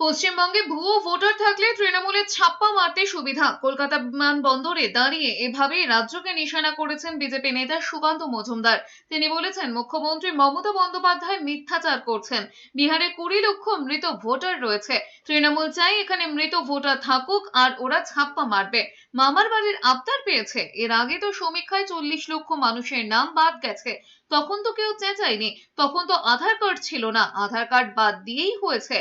পশ্চিমবঙ্গে ভুয়ো ভোটার থাকলে তৃণমূলের ছাপ্পা মারতে সুবিধা। কলকাতা বিমানবন্দরে দাঁড়িয়ে এভাবেই রাজ্যকে নিশানা করেছেন বিজেপি নেতা সুকান্ত মজুমদার। তিনি বলেছেন, মুখ্যমন্ত্রী মমতা বন্দ্যোপাধ্যায় মিথ্যাচার করছেন। বিহারে কুড়ি লক্ষ মৃত ভোটার রয়েছে। তৃণমূল চাই এখানে মৃত ভোটার থাকুক আর ওরা ছাপ্পা মারবে। মামার বাড়ির আবদার পেয়েছে। এর আগে তো সমীক্ষায় চল্লিশ লক্ষ মানুষের নাম বাদ গেছে। তখন তো কেউ চেঁচায়নি। তখন তো আধার কার্ড ছিল না। আধার কার্ড বাদ দিয়েই হয়েছে।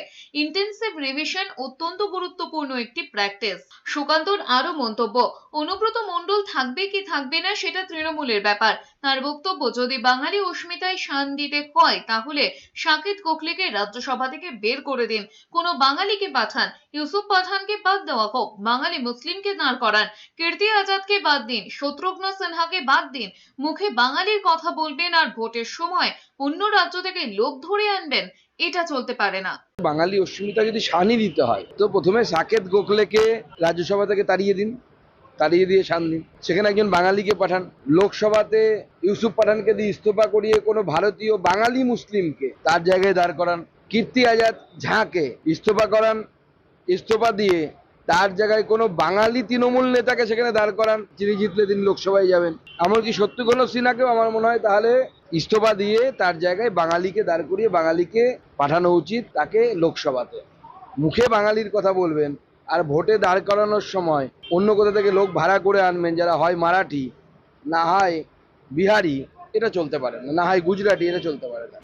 ইন্টেন্সিভ রিভিশন অত্যন্ত গুরুত্বপূর্ণ একটি প্র্যাকটিস সুকান্তর আরও মন্তব্য, অনুব্রত মন্ডল থাকবে কি থাকবে না সেটা তৃণমূলের ব্যাপার। তার বক্তব্য, যদি বাঙালি অস্মিতায় শান দিতে হয়, তাহলে সাকিব কোকলেকে রাজ্যসভা থেকে বের করে দিন। কোনো বাঙালিকে পাঠান। ইউসুফ পাঠানকে বাদ দেওয়া হোক। বাঙালি মুসলিমকে দাঁড় করান। কীর্তি আজাদকে বাদ দিন। শত্রুঘ্ন সিনহাকে বাদ দিন। মুখে বাঙালির কথা বলবেন আর ভোটের সময় অন্য রাজ্য থেকে লোক ধরে আনবেন, এটা চলতে পারে না। বাঙালি অস্মিতা যদি শানি দিতে হয়, তো প্রথমে সাকেত গোখলেকে রাজ্যসভা থেকে তাড়িয়ে দিন। তাড়িয়ে দিয়ে দিন সেখানে একজন বাঙালিকে পাঠান। লোকসভাতে ইউসুফ পাঠানকে দিয়ে ইস্তফা করিয়ে কোনো ভারতীয় বাঙালি মুসলিমকে তার জায়গায় দাঁড় করান। কীর্তি আজাদ ঝাঁকে ইস্তফা করান। ইস্তফা দিয়ে তার জায়গায় কোনো বাঙালি তৃণমূল নেতাকে সেখানে দাঁড় করান। যিনি জিতলে তিনি লোকসভায় যাবেন। এমনকি শত্রুঘ্ন সিনহাকেও আমার মনে হয় তাহলে ইস্তফা দিয়ে তার জায়গায় বাঙালিকে দাঁড় করিয়ে বাঙালিকে পাঠানো উচিত তাকে লোকসভাতে। মুখে বাঙালির কথা বলবেন আর ভোটে দাঁড় করানোর সময় অন্য কোথা থেকে লোক ভাড়া করে আনবেন, যারা হয় মারাঠি, না হয় বিহারি, এটা চলতে পারে না না হয় গুজরাটি, এটা চলতে পারে না।